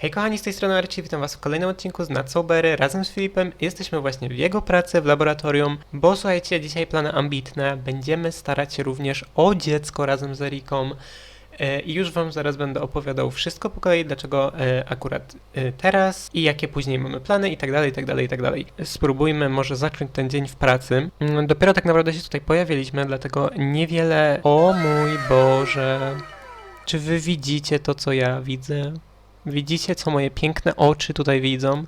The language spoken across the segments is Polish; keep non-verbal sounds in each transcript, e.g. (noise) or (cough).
Hej kochani, z tej strony Archie, witam was w kolejnym odcinku z Nadsobery. Razem z Filipem jesteśmy właśnie w jego pracy w laboratorium, bo słuchajcie, dzisiaj plany ambitne. Będziemy starać się również o dziecko razem z Eriką. E, I już wam zaraz będę opowiadał wszystko po kolei, dlaczego e, akurat e, teraz i jakie później mamy plany i tak dalej, i tak dalej, i tak dalej. Spróbujmy może zacząć ten dzień w pracy. Mm, Dopiero tak naprawdę się tutaj pojawiliśmy, dlatego niewiele... O mój Boże... Czy wy widzicie to, co ja widzę? Widzicie, co moje piękne oczy tutaj widzą?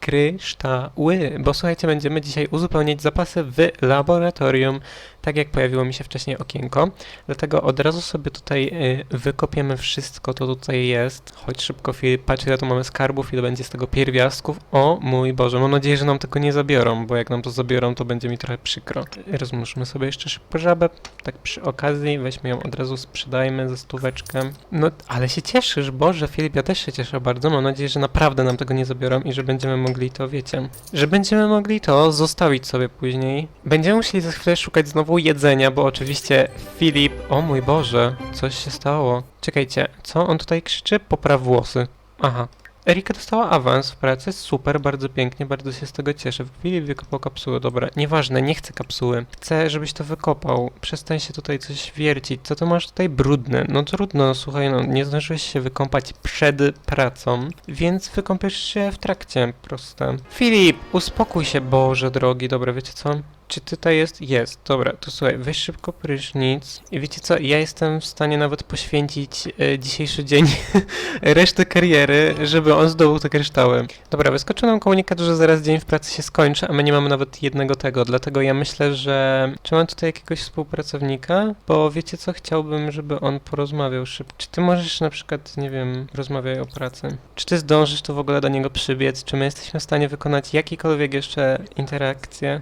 Kryształy. Bo słuchajcie, będziemy dzisiaj uzupełniać zapasy w laboratorium, tak jak pojawiło mi się wcześniej okienko. Dlatego od razu sobie tutaj y, wykopiemy wszystko, to tutaj jest. Chodź szybko, Filip, patrz ile tu mamy skarbów, ile będzie z tego pierwiastków. O mój Boże, mam nadzieję, że nam tego nie zabiorą, bo jak nam to zabiorą, to będzie mi trochę przykro. Rozmuszmy sobie jeszcze szybko żabę, tak przy okazji, weźmy ją od razu, sprzedajmy za stóweczkę. No, ale się cieszysz, Boże, Filip, ja też się cieszę bardzo. Mam nadzieję, że naprawdę nam tego nie zabiorą i że będziemy mogli to, wiecie, że będziemy mogli to zostawić sobie później. Będziemy musieli za chwilę szukać znowu jedzenia, bo oczywiście Filip, o mój Boże, coś się stało. Czekajcie, co on tutaj krzyczy? Popraw włosy. Aha. Erika dostała awans w pracy, super, bardzo pięknie, bardzo się z tego cieszę. Filip wykopał kapsułę, dobra, nieważne, nie chcę kapsuły. Chcę, żebyś to wykopał. Przestań się tutaj coś wiercić. Co to masz tutaj brudne? No trudno, słuchaj, no nie zdążyłeś się wykąpać przed pracą, więc wykąpiesz się w trakcie, proste. Filip, uspokój się, Boże drogi, dobra, wiecie co? Czy tutaj jest? Jest. Dobra, to słuchaj, weź szybko prysznic. I wiecie co, ja jestem w stanie nawet poświęcić e, dzisiejszy dzień (laughs) resztę kariery, żeby on zdobył te kryształy. Dobra, wyskoczył nam komunikat, że zaraz dzień w pracy się skończy, a my nie mamy nawet jednego tego, dlatego ja myślę, że... Czy mam tutaj jakiegoś współpracownika? Bo wiecie co, chciałbym, żeby on porozmawiał szybko. Czy ty możesz na przykład, nie wiem, rozmawiaj o pracy? Czy ty zdążysz tu w ogóle do niego przybiec? Czy my jesteśmy w stanie wykonać jakiekolwiek jeszcze interakcje?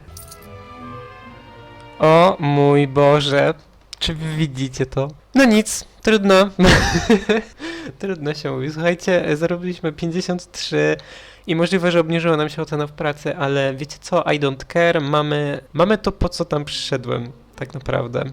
O mój Boże, czy wy widzicie to? No nic, trudno. (laughs) trudno się mówi. Słuchajcie, zarobiliśmy 53 i możliwe, że obniżyła nam się ocena w pracy, ale wiecie co, I don't care, mamy, mamy to po co tam przyszedłem, tak naprawdę.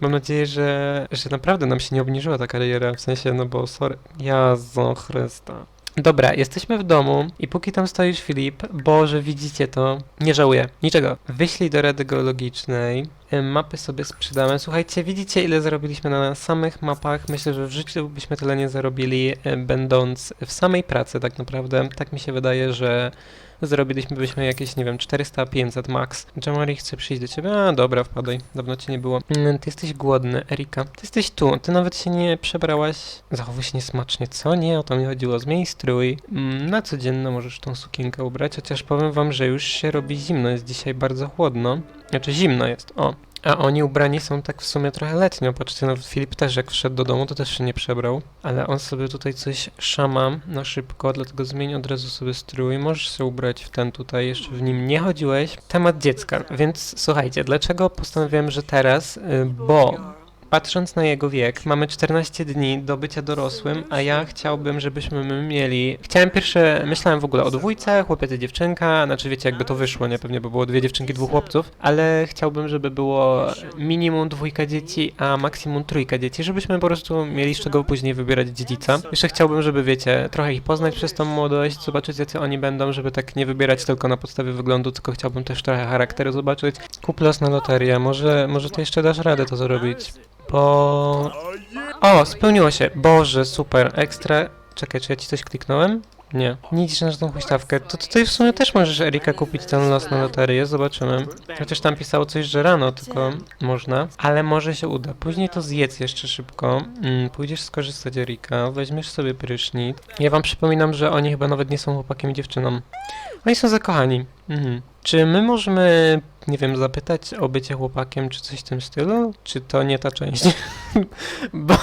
Mam nadzieję, że, że naprawdę nam się nie obniżyła ta kariera, w sensie, no bo sorry, Jazo Chrysta. Dobra, jesteśmy w domu i póki tam stoisz Filip, Boże, widzicie to, nie żałuję, niczego. Wyślij do rady geologicznej, e, mapy sobie sprzedamy. Słuchajcie, widzicie ile zarobiliśmy na samych mapach? Myślę, że w życiu byśmy tyle nie zarobili, e, będąc w samej pracy tak naprawdę. Tak mi się wydaje, że zarobiliśmy byśmy jakieś, nie wiem, 400-500 max. Jamari chce przyjść do ciebie? A, dobra, wpadaj. Dawno cię nie było. Mm, Ty jesteś głodny, Erika. Ty jesteś tu. Ty nawet się nie przebrałaś. Zachowuj się niesmacznie. Co? Nie, o to mi chodziło. Zmień strój. Mm, Na codzienno możesz tą sukienkę ubrać, chociaż powiem wam, że już się robi zimno. Jest dzisiaj bardzo chłodno. Znaczy zimno jest, o. A oni ubrani są tak w sumie trochę letnio. Patrzcie, nawet Filip też jak wszedł do domu, to też się nie przebrał. Ale on sobie tutaj coś szama na szybko, dlatego zmień od razu sobie strój. Możesz się ubrać w ten tutaj, jeszcze w nim nie chodziłeś. Temat dziecka, więc słuchajcie, dlaczego postanowiłem, że teraz? Y, Bo patrząc na jego wiek, mamy 14 dni do bycia dorosłym, a ja chciałbym, żebyśmy my mieli... Chciałem pierwsze, myślałem w ogóle o dwójce, chłopiec i dziewczynka, znaczy wiecie, jakby to wyszło, nie? Pewnie by było dwie dziewczynki, dwóch chłopców, ale chciałbym, żeby było minimum dwójka dzieci, a maksimum trójka dzieci, żebyśmy po prostu mieli z czego później wybierać dziedzica. Jeszcze chciałbym, żeby wiecie, trochę ich poznać przez tą młodość, zobaczyć jacy oni będą, żeby tak nie wybierać tylko na podstawie wyglądu, tylko chciałbym też trochę charakteru zobaczyć. Kup los na loterię, może, może ty jeszcze dasz radę to zrobić. Bo... O, spełniło się. Boże, super, ekstra. Czekaj, czy ja ci coś kliknąłem? Nie. Nie liczę na tą huśtawkę. To tutaj w sumie też możesz, Erika, kupić ten los na loterię, zobaczymy. Chociaż tam pisało coś, że rano tylko można. Ale może się uda. Później to zjedz jeszcze szybko. Mm, pójdziesz skorzystać, Erika. Weźmiesz sobie prysznic. Ja wam przypominam, że oni chyba nawet nie są chłopakiem i dziewczyną. Oni są zakochani. Mhm. Czy my możemy, nie wiem, zapytać o bycie chłopakiem, czy coś w tym stylu? Czy to nie ta część? (laughs) bo,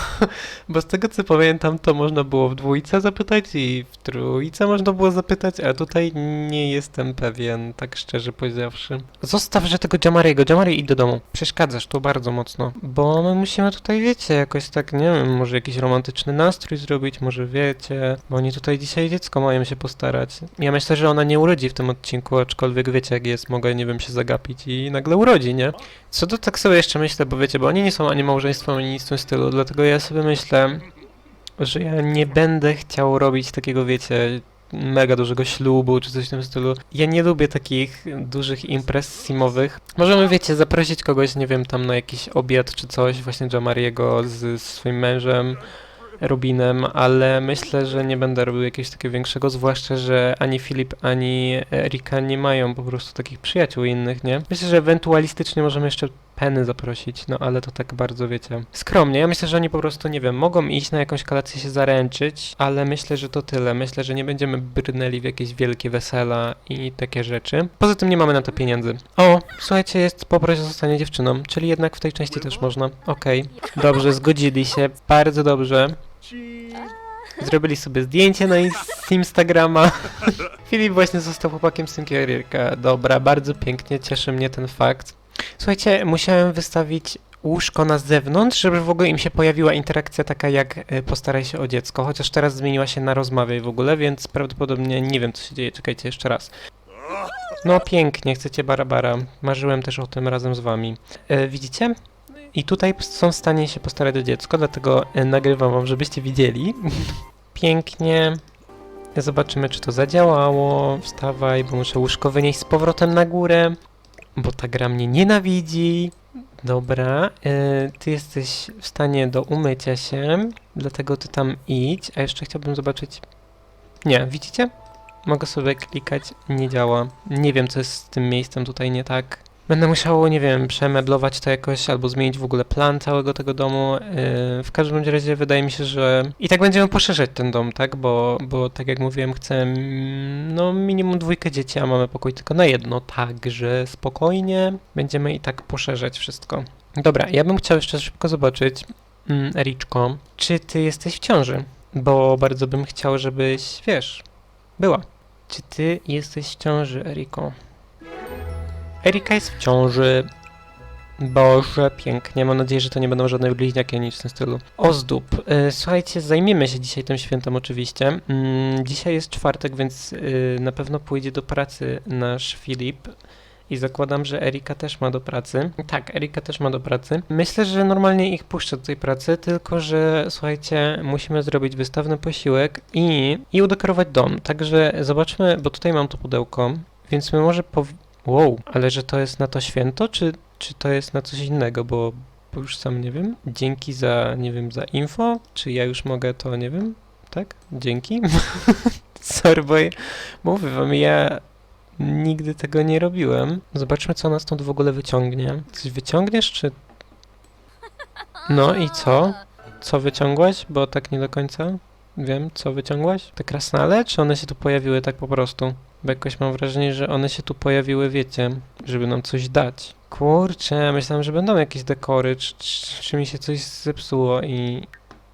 bo z tego co pamiętam, to można było w dwójce zapytać i w trójce można było zapytać, a tutaj nie jestem pewien, tak szczerze powiedziawszy. Zostaw, że tego Jamariego. Jamari, idź do domu. Przeszkadzasz tu bardzo mocno. Bo my musimy tutaj, wiecie, jakoś tak, nie wiem, może jakiś romantyczny nastrój zrobić, może wiecie, bo oni tutaj dzisiaj dziecko mają się postarać. Ja myślę, że ona nie urodzi w tym odcinku, aczkolwiek wiecie jak jest, mogę, nie wiem, się zagapić i nagle urodzi, nie? Co do tak sobie jeszcze myślę, bo wiecie, bo oni nie są ani małżeństwem, ani nic w tym stylu, dlatego ja sobie myślę, że ja nie będę chciał robić takiego, wiecie, mega dużego ślubu czy coś w tym stylu. Ja nie lubię takich dużych imprez simowych. Możemy, wiecie, zaprosić kogoś, nie wiem, tam na jakiś obiad czy coś, właśnie Jamariego z swoim mężem. Robinem, ale myślę, że nie będę robił jakiegoś takiego większego, zwłaszcza, że ani Filip, ani Erika nie mają po prostu takich przyjaciół innych, nie? Myślę, że ewentualistycznie możemy jeszcze Penny zaprosić, no ale to tak bardzo, wiecie, skromnie. Ja myślę, że oni po prostu, nie wiem, mogą iść na jakąś kolację się zaręczyć, ale myślę, że to tyle. Myślę, że nie będziemy brnęli w jakieś wielkie wesela i takie rzeczy. Poza tym nie mamy na to pieniędzy. O, słuchajcie, jest poproś o zostanie dziewczyną, czyli jednak w tej części też można. Okej, dobrze, zgodzili się, bardzo dobrze. Zrobili sobie zdjęcie na ins- Instagrama. (laughs) Filip właśnie został chłopakiem synki Erika. Dobra, bardzo pięknie, cieszy mnie ten fakt. Słuchajcie, musiałem wystawić łóżko na zewnątrz, żeby w ogóle im się pojawiła interakcja taka jak y, postaraj się o dziecko, chociaż teraz zmieniła się na rozmawiaj w ogóle, więc prawdopodobnie nie wiem co się dzieje, czekajcie jeszcze raz. No pięknie, chcecie barabara. Marzyłem też o tym razem z wami. E, widzicie? I tutaj są w stanie się postarać o dziecko, dlatego e, nagrywam wam, żebyście widzieli. (laughs) Pięknie. Zobaczymy, czy to zadziałało. Wstawaj, bo muszę łóżko wynieść z powrotem na górę, bo ta gra mnie nienawidzi. Dobra, e, ty jesteś w stanie do umycia się, dlatego ty tam idź. A jeszcze chciałbym zobaczyć. Nie, widzicie? Mogę sobie klikać, nie działa. Nie wiem, co jest z tym miejscem tutaj nie tak. Będę musiał, nie wiem, przemeblować to jakoś, albo zmienić w ogóle plan całego tego domu. Yy, w każdym razie wydaje mi się, że i tak będziemy poszerzać ten dom, tak? Bo, bo tak jak mówiłem, chcę mm, no minimum dwójkę dzieci, a mamy pokój tylko na jedno, także spokojnie będziemy i tak poszerzać wszystko. Dobra, ja bym chciał jeszcze szybko zobaczyć, mm, Ericzko, czy ty jesteś w ciąży? Bo bardzo bym chciał, żebyś, wiesz, była. Czy ty jesteś w ciąży, Eriko? Erika jest w ciąży. Boże, pięknie. Mam nadzieję, że to nie będą żadne bliźniaki ani w tym stylu. Ozdób. E, Słuchajcie, zajmiemy się dzisiaj tym świętem oczywiście. Mm, Dzisiaj jest czwartek, więc y, na pewno pójdzie do pracy nasz Filip. I zakładam, że Erika też ma do pracy. Tak, Erika też ma do pracy. Myślę, że normalnie ich puszczę do tej pracy, tylko że słuchajcie, musimy zrobić wystawny posiłek i, i udekorować dom. Także zobaczmy, bo tutaj mam to pudełko, więc my może. Wow, ale że to jest na to święto, czy, czy to jest na coś innego, bo, bo już sam nie wiem. Dzięki za, nie wiem, za info, czy ja już mogę to, nie wiem, tak? Dzięki. (laughs) Sorry, bo mówię wam, ja nigdy tego nie robiłem. Zobaczmy, co nas stąd w ogóle wyciągnie. Coś wyciągniesz, czy... No i co? Co wyciągłaś? Bo tak nie do końca wiem, co wyciągłaś. Te krasnale, czy one się tu pojawiły tak po prostu? Bo jakoś mam wrażenie, że one się tu pojawiły, wiecie, żeby nam coś dać. Kurczę, myślałem, że będą jakieś dekory, czy, czy, czy mi się coś zepsuło i,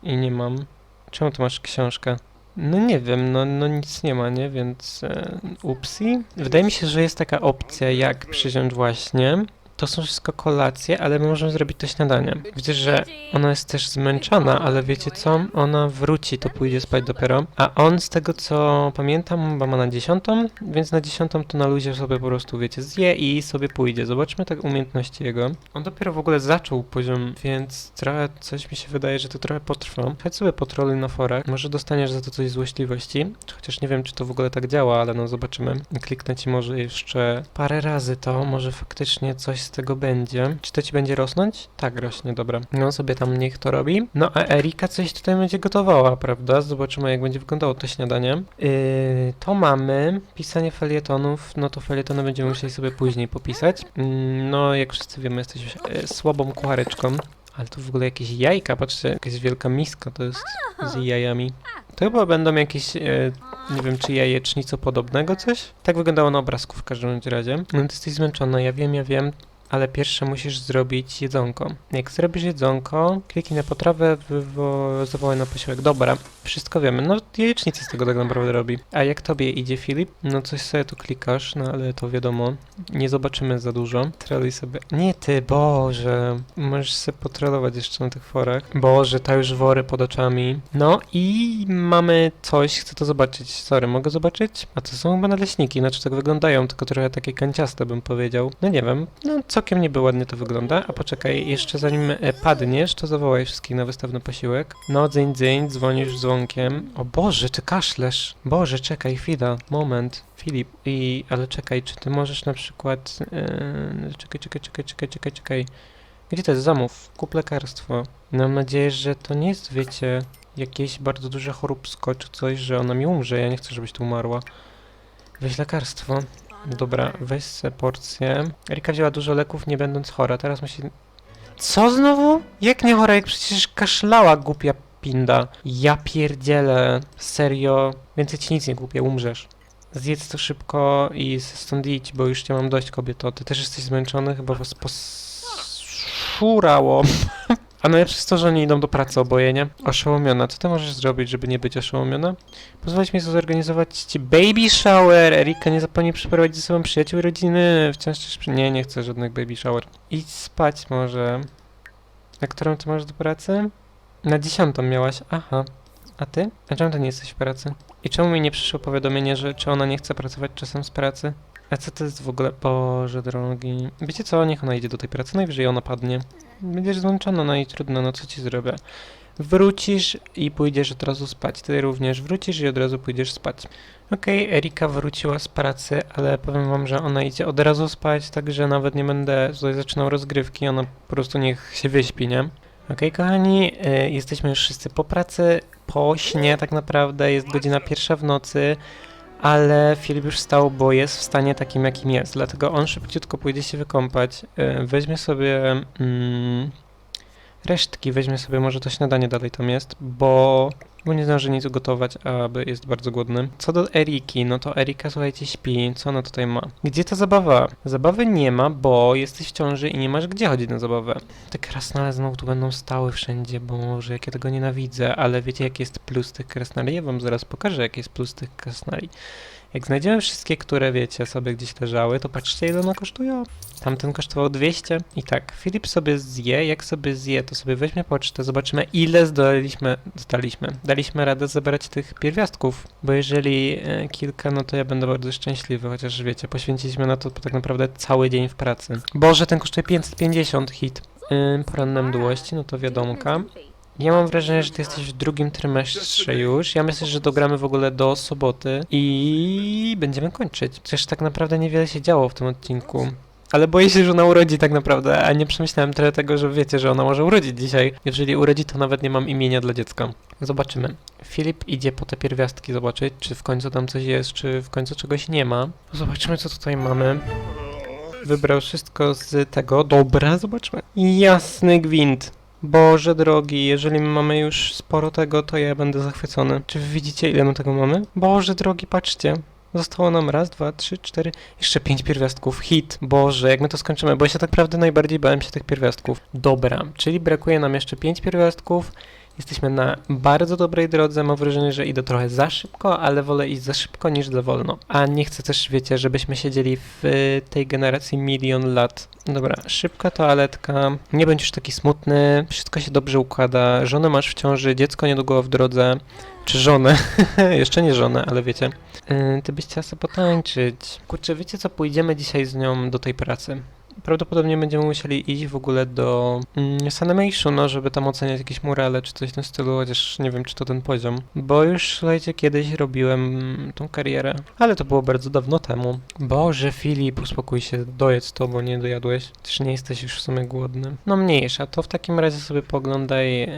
i nie mam. Czemu tu masz książkę? No nie wiem, no, no nic nie ma, nie? Więc e, upsi. Wydaje mi się, że jest taka opcja, jak przysiąść właśnie. To są wszystko kolacje, ale my możemy zrobić to śniadanie. Widzę, że ona jest też zmęczona, ale wiecie co? Ona wróci, to pójdzie spać dopiero. A on, z tego co pamiętam, chyba ma na dziesiątą, więc na dziesiątą to na luzie sobie po prostu, wiecie, zje i sobie pójdzie. Zobaczmy tak umiejętności jego. On dopiero w ogóle zaczął poziom, więc trochę coś mi się wydaje, że to trochę potrwa. Chodź sobie potroluj na forach. Może dostaniesz za to coś złośliwości. Chociaż nie wiem, czy to w ogóle tak działa, ale no zobaczymy. Kliknę ci może jeszcze parę razy to, może faktycznie coś z tego będzie. Czy to ci będzie rosnąć? Tak, rośnie, dobra. No sobie tam niech to robi. No a Erika coś tutaj będzie gotowała, prawda? Zobaczymy jak będzie wyglądało to śniadanie. Yy, to mamy pisanie felietonów, no to felietony będziemy musieli sobie później popisać. Yy, no jak wszyscy wiemy, jesteś yy, słabą kuchareczką. Ale tu w ogóle jakieś jajka, patrzcie, jakaś wielka miska to jest z jajami. To chyba będą jakieś, e, nie wiem, czy jajecznico podobnego coś? Tak wyglądało na obrazku w każdym razie. No ty jesteś zmęczona, ja wiem, ja wiem, ale pierwsze musisz zrobić jedzonko. Jak zrobisz jedzonko, kliknij na potrawę, wywo- zawołaj na posiłek. Dobra, wszystko wiemy. No jajecznicę z tego tak naprawdę robi. A jak tobie idzie, Filip? No coś sobie tu klikasz, no ale to wiadomo. Nie zobaczymy za dużo. Troluj sobie. Nie ty, Boże. Możesz sobie potrolować jeszcze na tych forach. Boże, ta już wory pod oczami. No i mamy coś, chcę to zobaczyć. Sorry, mogę zobaczyć? A to są chyba naleśniki, znaczy tak wyglądają, tylko trochę takie kanciaste bym powiedział. No nie wiem, no całkiem niby ładnie to wygląda. A poczekaj, jeszcze zanim e, padniesz, to zawołaj wszystkich na wystawny posiłek. No, dzyń, dzyń, dzwonisz dzwonkiem. O Boże, ty kaszlesz. Boże, czekaj, chwila, moment. Filip, i, ale czekaj, czy ty możesz na przykład... Yy, czekaj, czekaj, czekaj, czekaj, czekaj, czekaj. Gdzie to jest? Zamów. Kup lekarstwo. Mam nadzieję, że to nie jest, wiecie, jakieś bardzo duże choróbsko czy coś, że ona mi umrze. Ja nie chcę, żebyś tu umarła. Weź lekarstwo. Dobra, weź se porcję. Erika wzięła dużo leków, nie będąc chora. Teraz musi... Co znowu? Jak nie chora? Jak przecież kaszlała, głupia pinda. Ja pierdzielę. Serio. Więcej ci nic nie głupie, umrzesz. Zjedz to szybko i stąd idź, bo już nie mam dość kobieto. Ty też jesteś zmęczony? Chyba was poszurało. A najlepsze jest to, że oni idą do pracy oboje, nie? Oszołomiona. Co ty możesz zrobić, żeby nie być oszołomiona? Pozwolić mi zorganizować ci baby shower. Erika, nie zapomnij przyprowadzić ze sobą przyjaciół rodziny. Wciąż też... przy- Nie, nie chcę żadnych baby shower. Idź spać może. Na którą ty masz do pracy? Na dziesiątą miałaś. Aha. A ty? A czemu ty nie jesteś w pracy? I czemu mi nie przyszło powiadomienie, że czy ona nie chce pracować czasem z pracy? A co to jest w ogóle? Boże drogi. Wiecie co? Niech ona idzie do tej pracy, najwyżej ona padnie. Będziesz zmęczona, no i trudno, no co ci zrobię? Wrócisz i pójdziesz od razu spać. Ty również wrócisz i od razu pójdziesz spać. Okej, Erika wróciła z pracy, ale powiem wam, że ona idzie od razu spać, także nawet nie będę tutaj zaczynał rozgrywki, ona po prostu niech się wyśpi, nie? Okej, kochani, y, jesteśmy już wszyscy po pracy, po śnie tak naprawdę, jest godzina pierwsza w nocy, ale Filip już wstał, bo jest w stanie takim, jakim jest, dlatego on szybciutko pójdzie się wykąpać, y, weźmie sobie mm, resztki, weźmie sobie może to śniadanie dalej tam jest, bo, bo nie zdąży nic ugotować, a jest bardzo głodny. Co do Eriki, no to Erika, słuchajcie, śpi, co ona tutaj ma? Gdzie ta zabawa? Zabawy nie ma, bo jesteś w ciąży i nie masz gdzie chodzić na zabawę. Te krasnale znowu tu będą stały wszędzie, bo może jak ja tego nienawidzę, ale wiecie jaki jest plus tych krasnali? Ja wam zaraz pokażę jaki jest plus tych krasnali. Jak znajdziemy wszystkie, które wiecie, sobie gdzieś leżały, to patrzcie ile one kosztują. Tamten kosztował 200. I tak, Filip sobie zje, jak sobie zje, to sobie weźmie pocztę, zobaczymy ile zdaliśmy, daliśmy radę zebrać tych pierwiastków, bo jeżeli e, kilka, no to ja będę bardzo szczęśliwy, chociaż wiecie, poświęciliśmy na to tak naprawdę cały dzień w pracy. Boże, ten kosztuje 550 hit. Ym, poranne mdłości, no to wiadomka. Ja mam wrażenie, że ty jesteś w drugim trymestrze już. Ja myślę, że dogramy w ogóle do soboty i będziemy kończyć. Przecież tak naprawdę niewiele się działo w tym odcinku. Ale boję się, że ona urodzi tak naprawdę, a nie przemyślałem tyle tego, że wiecie, że ona może urodzić dzisiaj. Jeżeli urodzi, to nawet nie mam imienia dla dziecka. Zobaczymy. Filip idzie po te pierwiastki zobaczyć, czy w końcu tam coś jest, czy w końcu czegoś nie ma. Zobaczymy, co tutaj mamy. Wybrał wszystko z tego. Dobra, zobaczmy. Jasny gwint. Boże drogi, jeżeli my mamy już sporo tego, to ja będę zachwycony. Czy wy widzicie, ile my tego mamy? Boże drogi, patrzcie. Zostało nam raz, dwa, trzy, cztery, jeszcze pięć pierwiastków. Hit. Boże, jak my to skończymy, bo ja się tak naprawdę najbardziej bałem się tych pierwiastków. Dobra, czyli brakuje nam jeszcze pięć pierwiastków. Jesteśmy na bardzo dobrej drodze. Mam wrażenie, że idę trochę za szybko, ale wolę iść za szybko niż za wolno. A nie chcę też, wiecie, żebyśmy siedzieli w y, tej generacji milion lat. Dobra, szybka toaletka. Nie bądź już taki smutny. Wszystko się dobrze układa. Żonę masz w ciąży, dziecko niedługo w drodze. Czy żonę? (laughs) Jeszcze nie żonę, ale wiecie. Yy, ty byś chciała sobie potańczyć. Kurczę, wiecie co? Pójdziemy dzisiaj z nią do tej pracy. Prawdopodobnie będziemy musieli iść w ogóle do mm, no, żeby tam oceniać jakieś murale czy coś w tym stylu, chociaż nie wiem, czy to ten poziom. Bo już, słuchajcie, kiedyś robiłem tą karierę, ale to było bardzo dawno temu. Boże, Filip, uspokój się, dojedz to, bo nie dojadłeś. Też nie jesteś już w sumie głodny. No mniejsza, to w takim razie sobie poglądaj, e,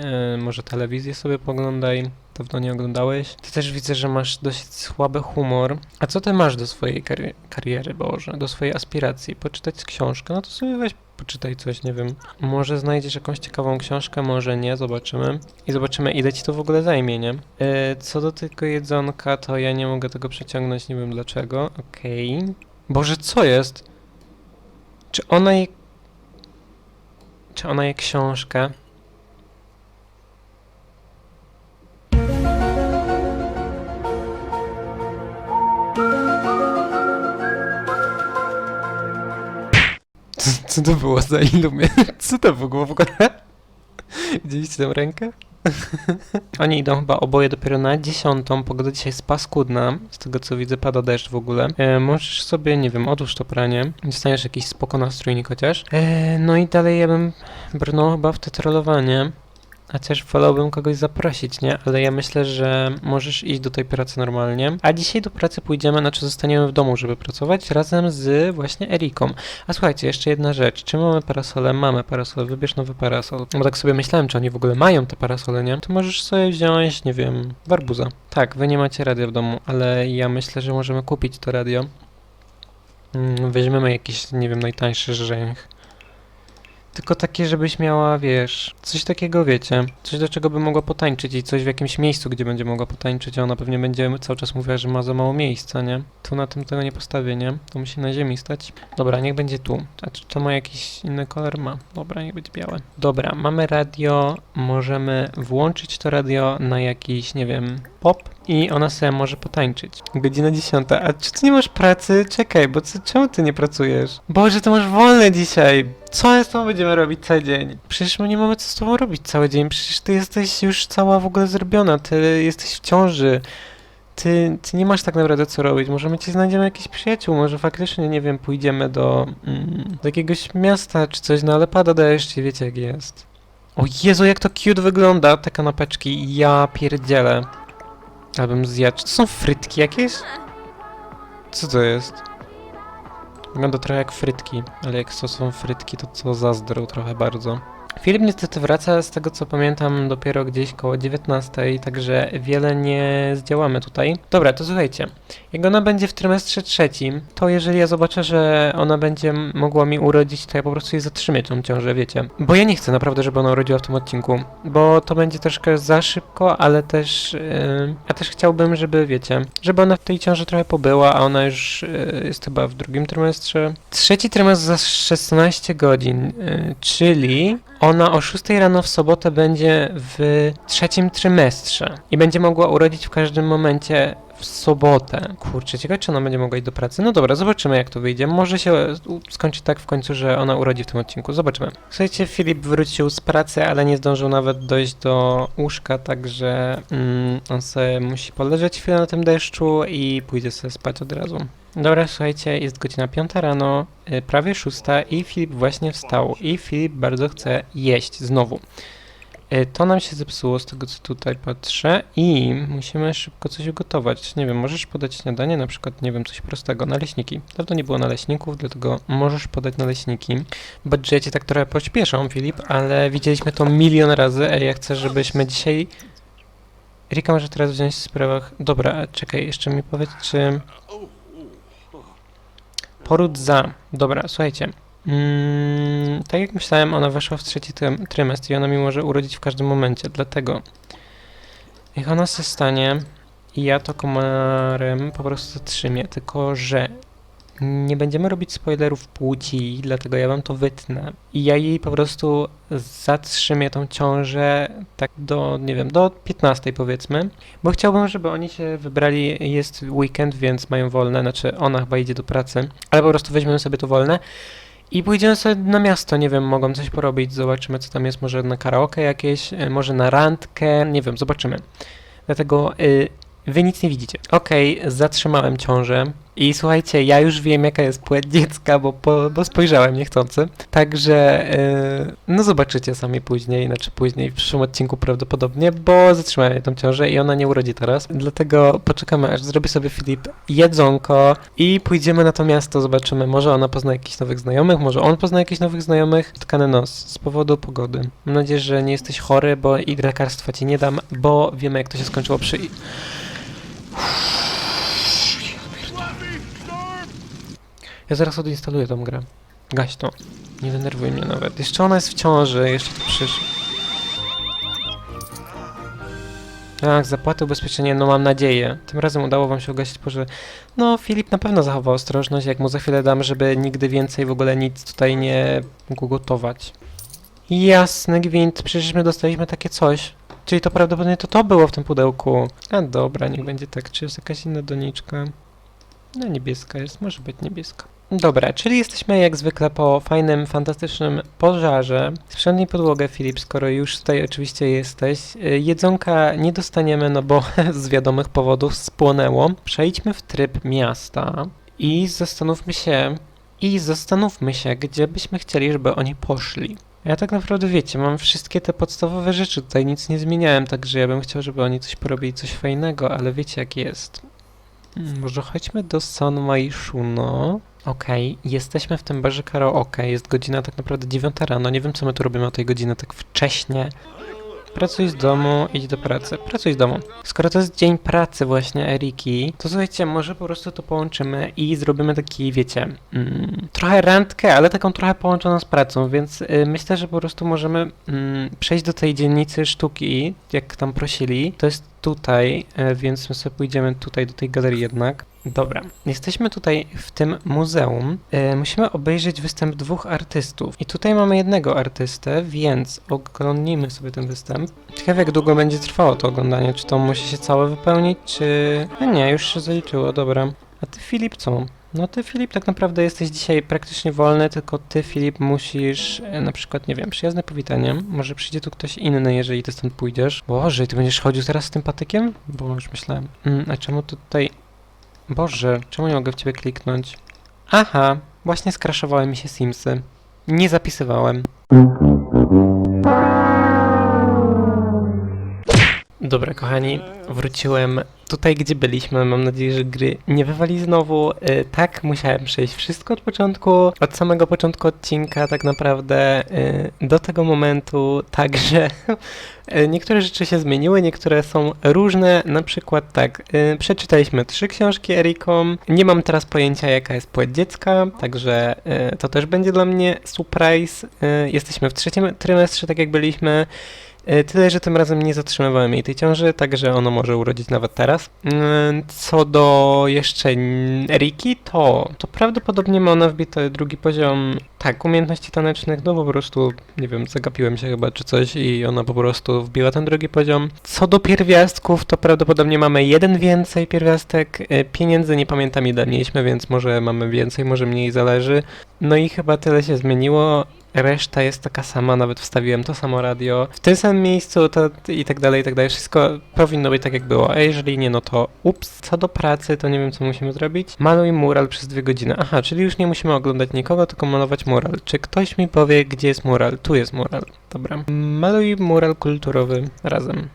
może telewizję sobie poglądaj. Dawno nie oglądałeś. Ty też widzę, że masz dosyć słaby humor. A co ty masz do swojej kari- kariery, Boże? Do swojej aspiracji? Poczytać książkę? No to sobie weź poczytaj coś, nie wiem. Może znajdziesz jakąś ciekawą książkę, może nie, zobaczymy. I zobaczymy, ile ci to w ogóle zajmie, nie? Yy, co do tego jedzonka, to ja nie mogę tego przeciągnąć, nie wiem dlaczego. Okej. Boże, co jest? Czy ona je... Czy ona je książkę? Co, to było za ilumie? (laughs) Co to było w ogóle? Widzieliście tę rękę? (laughs) Oni idą chyba oboje dopiero na dziesiątą. Pogoda dzisiaj jest paskudna. Z tego co widzę, pada deszcz w ogóle. E, możesz sobie, nie wiem, odłóż to pranie. Dostaniesz jakiś spoko nastrójnik chociaż. E, no i dalej ja bym brnął chyba w to trollowanie. Chociaż wolałbym kogoś zaprosić, nie? Ale ja myślę, że możesz iść do tej pracy normalnie. A dzisiaj do pracy pójdziemy, znaczy zostaniemy w domu, żeby pracować razem z właśnie Eriką. A słuchajcie, jeszcze jedna rzecz. Czy mamy parasole? Mamy parasole. Wybierz nowy parasol. Bo tak sobie myślałem, czy oni w ogóle mają te parasole, nie? To możesz sobie wziąć, nie wiem, barbuza. Tak, wy nie macie radia w domu, ale ja myślę, że możemy kupić to radio. Mm, weźmiemy jakiś, nie wiem, najtańszy żręch. Tylko takie, żebyś miała, wiesz, coś takiego, wiecie, coś do czego by mogła potańczyć i coś w jakimś miejscu, gdzie będzie mogła potańczyć, a ona pewnie będzie cały czas mówiła, że ma za mało miejsca, nie? Tu na tym tego nie postawię, nie? To musi na ziemi stać. Dobra, niech będzie tu. A czy to ma jakiś inny kolor? Ma. Dobra, niech będzie białe. Dobra, mamy radio, możemy włączyć to radio na jakiś, nie wiem, pop i ona sobie może potańczyć. Godzina dziesiąta. A czy ty nie masz pracy? Czekaj, bo co, czemu ty nie pracujesz? Boże, to masz wolne dzisiaj. Co z tobą będziemy robić cały dzień? Przecież my nie mamy co z tobą robić cały dzień. Przecież ty jesteś już cała w ogóle zrobiona. Ty jesteś w ciąży. Ty, ty nie masz tak naprawdę co robić. Może my ci znajdziemy jakichś przyjaciół. Może faktycznie, nie wiem, pójdziemy do, mm, do jakiegoś miasta czy coś, no ale pada deszcz i wiecie jak jest. O Jezu, jak to cute wygląda, te kanapeczki. Ja pierdzielę. Abym zjadł. To są frytki jakieś? Co to jest? Wygląda trochę jak frytki, ale jak to są frytki, to co zazdro trochę bardzo. Filip niestety wraca, z tego co pamiętam, dopiero gdzieś koło 19, także wiele nie zdziałamy tutaj. Dobra, to słuchajcie. Jak ona będzie w trymestrze trzecim, to jeżeli ja zobaczę, że ona będzie mogła mi urodzić, to ja po prostu jej zatrzymię tą ciążę, wiecie. Bo ja nie chcę naprawdę, żeby ona urodziła w tym odcinku, bo to będzie troszkę za szybko, ale też... Yy, ja też chciałbym, żeby, wiecie, żeby ona w tej ciąży trochę pobyła, a ona już yy, jest chyba w drugim trymestrze. Trzeci trymestr za 16 godzin, yy, czyli ona o 6 rano w sobotę będzie w trzecim trymestrze i będzie mogła urodzić w każdym momencie w sobotę. Kurczę, ciekawe czy ona będzie mogła iść do pracy. No dobra, zobaczymy jak to wyjdzie. Może się skończy tak w końcu, że ona urodzi w tym odcinku. Zobaczymy. Słuchajcie, Filip wrócił z pracy, ale nie zdążył nawet dojść do łóżka, także mm, on sobie musi poleżeć chwilę na tym deszczu i pójdzie sobie spać od razu. Dobra, słuchajcie, jest godzina 5 rano, y, prawie 6 i Filip właśnie wstał i Filip bardzo chce jeść znowu. Y, To nam się zepsuło z tego co tutaj patrzę i musimy szybko coś ugotować. Nie wiem, możesz podać śniadanie, na przykład, nie wiem, coś prostego, naleśniki. Dawno nie było naleśników, dlatego możesz podać naleśniki. Budżecie tak trochę pośpieszą, Filip, ale widzieliśmy to milion razy. Ej, ja chcę, żebyśmy dzisiaj... Rika może teraz wziąć w sprawach... Dobra, czekaj, jeszcze mi powiedz, czy... Poród za. Dobra, słuchajcie. Mm, tak jak myślałem, ona weszła w trzeci trym- trymestr i ona mi może urodzić w każdym momencie, dlatego. Niech ona się stanie i ja to komarem po prostu zatrzymię, tylko że nie będziemy robić spoilerów płci, dlatego ja wam to wytnę. I ja jej po prostu zatrzymię tą ciążę tak do, nie wiem, do 15 powiedzmy, bo chciałbym, żeby oni się wybrali, jest weekend, więc mają wolne, znaczy ona chyba idzie do pracy, ale po prostu weźmiemy sobie to wolne i pójdziemy sobie na miasto, nie wiem, mogą coś porobić, zobaczymy co tam jest, może na karaoke jakieś, y, może na randkę, nie wiem, zobaczymy. Dlatego y, wy nic nie widzicie. Okej, zatrzymałem ciążę i słuchajcie, ja już wiem jaka jest płeć dziecka, bo, bo spojrzałem niechcący. Także, y, no zobaczycie sami później, znaczy później w przyszłym odcinku prawdopodobnie, bo zatrzymałem tą ciążę i ona nie urodzi teraz. Dlatego poczekamy, aż zrobi sobie Filip jedzonko i pójdziemy na to miasto, zobaczymy. Może ona pozna jakichś nowych znajomych, może on pozna jakichś nowych znajomych. Tkany nos z powodu pogody. Mam nadzieję, że nie jesteś chory, bo i lekarstwa ci nie dam, bo wiemy jak to się skończyło przy... Ja zaraz odinstaluję tą grę. Gaś to. Nie denerwuj mnie nawet. Jeszcze ona jest w ciąży, jeszcze tu przyszło. Tak, zapłatę ubezpieczenie, no mam nadzieję. Tym razem udało wam się ugasić porze. No, Filip na pewno zachował ostrożność, jak mu za chwilę dam, żeby nigdy więcej w ogóle nic tutaj nie mógł gotować. Jasny gwint, przecież my dostaliśmy takie coś. Czyli to prawdopodobnie to to było w tym pudełku. A dobra, niech będzie tak. Czy jest jakaś inna doniczka? No niebieska jest, może być niebieska. Dobra, czyli jesteśmy jak zwykle po fajnym, fantastycznym pożarze. Sprzątnij podłogę, Filip, skoro już tutaj oczywiście jesteś. Y, Jedzonka nie dostaniemy, no bo (laughs) z wiadomych powodów spłonęło. Przejdźmy w tryb miasta i zastanówmy się, i zastanówmy się, gdzie byśmy chcieli, żeby oni poszli. Ja tak naprawdę, wiecie, mam wszystkie te podstawowe rzeczy, tutaj nic nie zmieniałem, także ja bym chciał, żeby oni coś porobili, coś fajnego, ale wiecie jak jest. Hmm, Może chodźmy do San Maishuno. Okej, jesteśmy w tym barze karaoke, jest godzina tak naprawdę 9 rano, nie wiem co my tu robimy o tej godzinie tak wcześnie. Pracuj z domu, idź do pracy. Pracuj z domu. Skoro to jest dzień pracy właśnie Eriki, to słuchajcie, może po prostu to połączymy i zrobimy taki, wiecie, mm, trochę randkę, ale taką trochę połączoną z pracą, więc y, myślę, że po prostu możemy mm, przejść do tej dzielnicy sztuki, jak tam prosili. To jest tutaj, y, więc my sobie pójdziemy tutaj do tej galerii jednak. Dobra, jesteśmy tutaj w tym muzeum. E, musimy obejrzeć występ dwóch artystów. I tutaj mamy jednego artystę, więc oglądnijmy sobie ten występ. Ciekawe jak długo będzie trwało to oglądanie. Czy to musi się całe wypełnić, czy... No nie, już się zaliczyło, dobra. A ty Filip co? No ty Filip tak naprawdę jesteś dzisiaj praktycznie wolny, tylko ty Filip musisz e, na przykład, nie wiem, przyjazne powitanie. Może przyjdzie tu ktoś inny, jeżeli ty stąd pójdziesz. Boże, ty będziesz chodził teraz z tym patykiem? Bo już myślałem. Mm, a czemu tutaj... Boże, czemu nie mogę w ciebie kliknąć? Aha, właśnie skraszowały mi się Simsy. Nie zapisywałem. Dobra, kochani, wróciłem tutaj, gdzie byliśmy. Mam nadzieję, że gry nie wywali znowu. Y, tak, musiałem przejść wszystko od początku, od samego początku odcinka, tak naprawdę, y, do tego momentu. Także y, niektóre rzeczy się zmieniły, niektóre są różne. Na przykład, tak, y, przeczytaliśmy trzy książki Eriką. Nie mam teraz pojęcia, jaka jest płeć dziecka, także y, to też będzie dla mnie surprise. Y, jesteśmy w trzecim trymestrze, tak jak byliśmy. E, Tyle, że tym razem nie zatrzymywałem jej tej ciąży, także ono może urodzić nawet teraz. Mm, Co do jeszcze Eriki, to, to prawdopodobnie ma ona wbity drugi poziom, tak, umiejętności tanecznych, no po prostu, nie wiem, zagapiłem się chyba czy coś i ona po prostu wbiła ten drugi poziom. Co do pierwiastków, to prawdopodobnie mamy jeden więcej pierwiastek, E, pieniędzy nie pamiętam ile mieliśmy, więc może mamy więcej, może mniej, zależy. No i chyba tyle się zmieniło. Reszta jest taka sama, nawet wstawiłem to samo radio w tym samym miejscu to, i tak dalej, i tak dalej. Wszystko powinno być tak jak było, a jeżeli nie, no to ups. Co do pracy, to nie wiem co musimy zrobić. Maluj mural przez dwie godziny. Aha, czyli już nie musimy oglądać nikogo, tylko malować mural. Czy ktoś mi powie, gdzie jest mural? Tu jest mural. Dobra. Maluj mural kulturowy razem.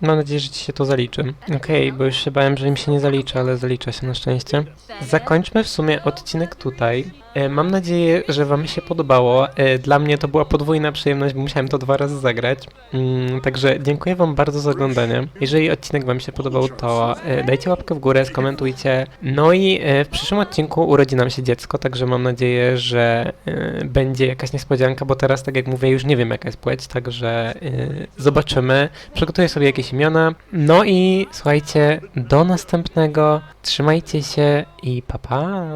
Mam nadzieję, że ci się to zaliczy. Okej, bo już się bałem, że im się nie zaliczy, ale zalicza się na szczęście. Zakończmy w sumie odcinek tutaj. E, Mam nadzieję, że Wam się podobało. E, Dla mnie to była podwójna przyjemność, bo musiałem to dwa razy zagrać. Mm, Także dziękuję Wam bardzo za oglądanie. Jeżeli odcinek Wam się podobał, to e, dajcie łapkę w górę, skomentujcie. No i w przyszłym odcinku urodzi nam się dziecko, także mam nadzieję, że będzie jakaś niespodzianka, bo teraz, tak jak mówię, już nie wiem jaka jest płeć, także zobaczymy. Przygotuję sobie jakieś imiona. No i słuchajcie, do następnego. Trzymajcie się i pa pa!